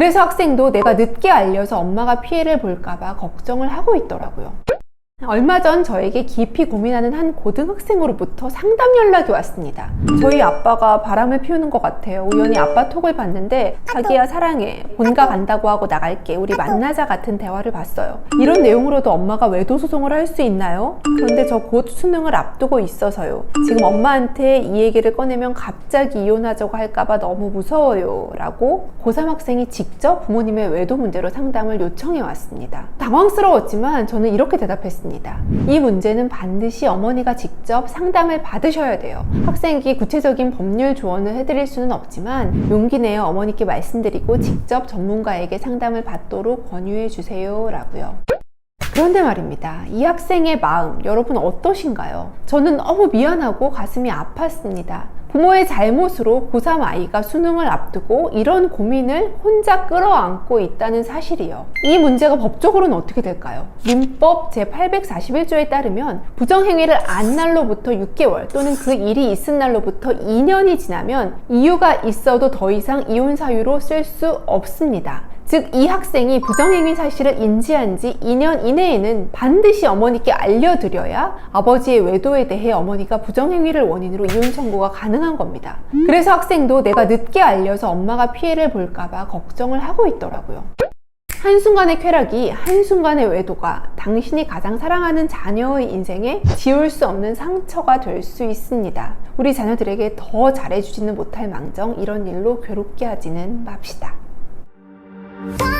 그래서 학생도 내가 늦게 알려서 엄마가 피해를 볼까봐 걱정을 하고 있더라고요. 얼마 전 저에게 깊이 고민하는 한 고등학생으로부터 상담 연락이 왔습니다. 저희 아빠가 바람을 피우는 것 같아요. 우연히 아빠 톡을 봤는데 자기야 사랑해. 본가 간다고 하고 나갈게. 우리 만나자 같은 대화를 봤어요. 이런 내용으로도 엄마가 외도 소송을 할 수 있나요? 그런데 저 곧 수능을 앞두고 있어서요. 지금 엄마한테 이 얘기를 꺼내면 갑자기 이혼하자고 할까봐 너무 무서워요. 라고 고3 학생이 직접 부모님의 외도 문제로 상담을 요청해 왔습니다. 당황스러웠지만 저는 이렇게 대답했습니다. 이 문제는 반드시 어머니가 직접 상담을 받으셔야 돼요. 학생에게 구체적인 법률 조언을 해드릴 수는 없지만 용기 내어 어머니께 말씀드리고 직접 전문가에게 상담을 받도록 권유해 주세요. 라고요. 그런데 말입니다. 이 학생의 마음, 여러분 어떠신가요? 저는 너무 미안하고 가슴이 아팠습니다. 부모의 잘못으로 고3 아이가 수능을 앞두고 이런 고민을 혼자 끌어안고 있다는 사실이요. 이 문제가 법적으로는 어떻게 될까요? 민법 제841조에 따르면 부정행위를 안 날로부터 6개월 또는 그 일이 있은 날로부터 2년이 지나면 이유가 있어도 더 이상 이혼 사유로 쓸 수 없습니다. 즉, 이 학생이 부정행위 사실을 인지한 지 2년 이내에는 반드시 어머니께 알려드려야 아버지의 외도에 대해 어머니가 부정행위를 원인으로 이혼 청구가 가능한 겁니다. 그래서 학생도 내가 늦게 알려서 엄마가 피해를 볼까봐 걱정을 하고 있더라고요. 한순간의 쾌락이 한순간의 외도가 당신이 가장 사랑하는 자녀의 인생에 지울 수 없는 상처가 될 수 있습니다. 우리 자녀들에게 더 잘해주지는 못할 망정 이런 일로 괴롭게 하지는 맙시다. Bye.